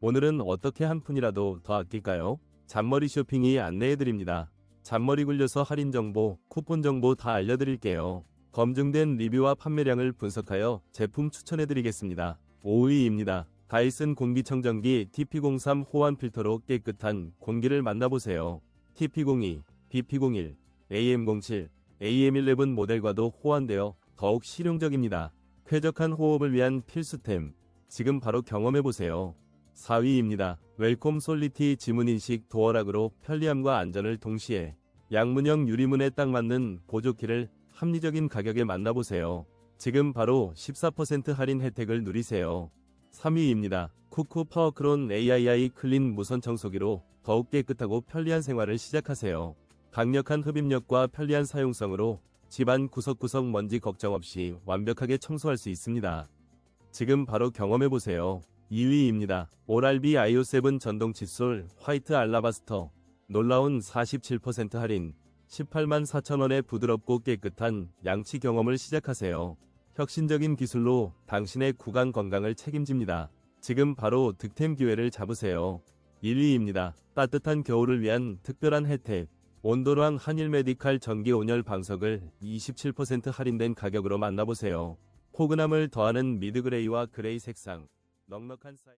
오늘은 어떻게 한 푼이라도 더 아낄까요? 잔머리 쇼핑이 안내해드립니다. 잔머리 굴려서 할인 정보, 쿠폰 정보 다 알려드릴게요. 검증된 리뷰와 판매량을 분석하여 제품 추천해드리겠습니다. 5위입니다. 다이슨 공기청정기 TP03 호환 필터로 깨끗한 공기를 만나보세요. TP02, BP01, AM07, AM11 모델과도 호환되어 더욱 실용적입니다. 쾌적한 호흡을 위한 필수템. 지금 바로 경험해보세요. 4위입니다. 웰콤 솔리티 지문인식 도어락으로 편리함과 안전을 동시에 양문형 유리문에 딱 맞는 보조키를 합리적인 가격에 만나보세요. 지금 바로 14% 할인 혜택을 누리세요. 3위입니다. 쿠쿠 파워크론 AII 클린 무선 청소기로 더욱 깨끗하고 편리한 생활을 시작하세요. 강력한 흡입력과 편리한 사용성으로 집안 구석구석 먼지 걱정 없이 완벽하게 청소할 수 있습니다. 지금 바로 경험해보세요. 2위입니다. 오랄비 아이오7 전동 칫솔 화이트 알라바스터 놀라운 47% 할인 18만 4천원의 부드럽고 깨끗한 양치 경험을 시작하세요. 혁신적인 기술로 당신의 구강 건강을 책임집니다. 지금 바로 득템 기회를 잡으세요. 1위입니다. 따뜻한 겨울을 위한 특별한 혜택. 온도랑 한일 메디칼 전기 온열 방석을 27% 할인된 가격으로 만나보세요. 포근함을 더하는 미드그레이와 그레이 색상. 넉넉한 사이